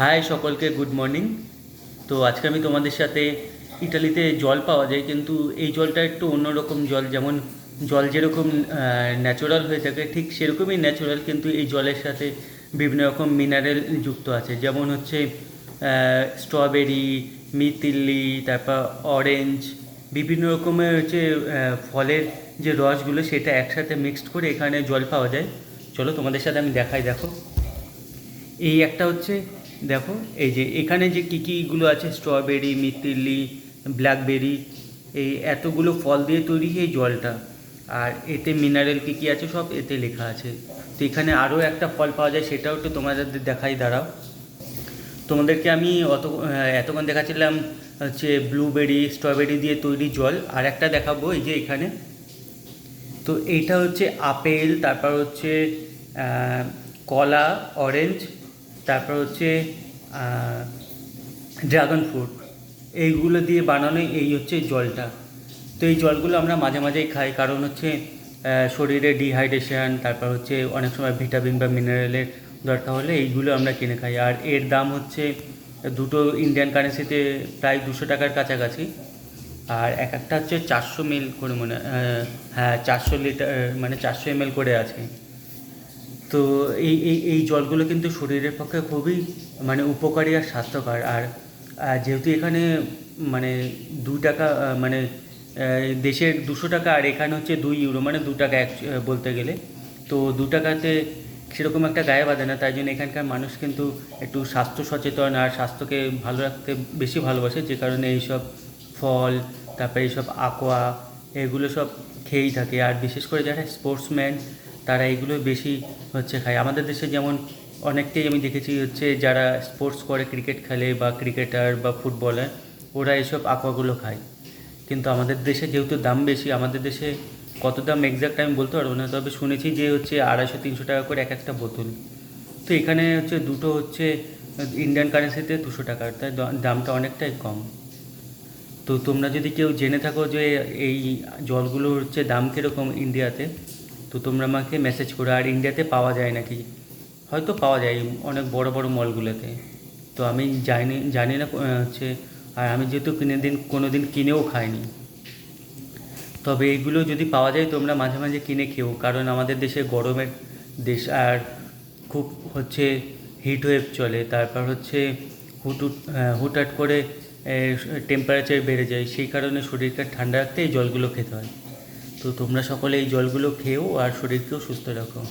High সকলকে good morning তো আজকে আমি তোমাদের সাথে ইটালিতে জল পাওয়া যায়, কিন্তু এই জলটা একটু অন্যরকম জল, যেমন জল যেরকম ন্যাচারাল হয়ে থাকে, ঠিক সেরকমই ন্যাচারাল কিন্তু এই জলের সাথে বিভিন্ন রকম মিনারেল যুক্ত আছে। যেমন হচ্ছে স্ট্রবেরি মিতিল্লি, তারপর অরেঞ্জ বিভিন্ন রকমের হচ্ছে ফলের যে রসগুলো, সেটা একসাথে মিক্সড করে এখানে জল পাওয়া যায়। চলো তোমাদের সাথে আমি দেখাই, দেখো। এই একটা হচ্ছে দেখো, এই যে এখানে যে কী কীগুলো আছে স্ট্রবেরি মিতিলি ব্ল্যাকবেরি এই এতগুলো ফল দিয়ে তৈরি এই জলটা। আর এতে মিনারেল কী কী আছে সব এতে লেখা আছে। তো এখানে আরও একটা ফল পাওয়া যায়, সেটাও একটু তোমাদের দেখাই, দাঁড়াও। তোমাদেরকে আমি অত এতক্ষণ দেখাচ্ছিলাম হচ্ছে ব্লুবেরি স্ট্রবেরি দিয়ে তৈরি জল। আর একটা দেখাবো এই যে এখানে। তো এইটা হচ্ছে আপেল, তারপর হচ্ছে কলা অরেঞ্জ তারপর হচ্ছে ড্রাগন ফ্রুট এইগুলো দিয়ে বানানো এই হচ্ছে জলটা। তো এই জলগুলো আমরা মাঝে মাঝেই খাই, কারণ হচ্ছে শরীরে ডিহাইড্রেশন তারপর হচ্ছে অনেক সময় ভিটামিন বা মিনারেলের দরকার হলে এইগুলো আমরা কিনে খাই। আর এর দাম হচ্ছে দুটো ইন্ডিয়ান কারেন্সিতে প্রায় দুশো টাকার কাছাকাছি। আর এক একটা হচ্ছে চারশো মিল করে মনে হ্যাঁ চারশো লিটার মানে চারশো এম করে আছে। তো এই এই এই জলগুলো কিন্তু শরীরের পক্ষে খুবই মানে উপকারী আর স্বাস্থ্যকর। আর যেহেতু এখানে মানে দু টাকা মানে দেশের দুশো টাকা আর এখানে হচ্ছে দুই ইউরো মানে দু টাকা এক বলতে গেলে। তো দু টাকাতে সেরকম একটা গায়ে বাঁধে না, তাই জন্য এখানকার মানুষ কিন্তু একটু স্বাস্থ্য সচেতন আর স্বাস্থ্যকে ভালো রাখতে বেশি ভালোবাসে, যে কারণে এইসব ফল, তারপরে এইসব আকোয়া এগুলো সব খেয়েই থাকে। আর বিশেষ করে যারা স্পোর্টসম্যান তারা এগুলো বেশি হচ্ছে খায়। আমাদের দেশে যেমন অনেকটাই আমি দেখেছি হচ্ছে যারা স্পোর্টস করে ক্রিকেট খেলে বা ক্রিকেটার বা ফুটবলার ওরা এসব আকোয়াগুলো খায়। কিন্তু আমাদের দেশে যেহেতু দাম বেশি, আমাদের দেশে কত দাম এক্সাক্ট আমি বলতে পারব না, তবে শুনেছি যে হচ্ছে আড়াইশো, তিনশো টাকা করে এক একটা বোতল। তো এখানে হচ্ছে দুটো হচ্ছে ইন্ডিয়ান কারেন্সিতে দুশো টাকার তাই দামটা অনেকটাই কম। তো তোমরা যদি কেউ জেনে থাকো যে এই জলগুলোর হচ্ছে দাম কীরকম ইন্ডিয়াতে তো তোমরা আমাকে মেসেজ করো। আর ইন্ডিয়াতে পাওয়া যায় নাকি? হয়তো পাওয়া যায় অনেক বড় বড় মলগুলোতে তো আমি জানি জানি না হচ্ছে, আর আমি যেহেতু কিনে দিন কোনো দিন কিনেও খাইনি। তবে এইগুলো যদি পাওয়া যায়, তোমরা মাঝে মাঝে কিনে খেও। কারণ আমাদের দেশে গরমের দেশ, আর খুব হচ্ছে হিট ওয়েভ চলে। তারপর হচ্ছে হুটুট হুটহাট করে টেম্পারেচার বেড়ে যায়। সেই কারণে শরীরকে ঠান্ডা রাখতে এই জলগুলো খেতে হয়। তো তোমরা সকলে এই জলগুলো খেও আর শরীরকেও সুস্থ রাখো।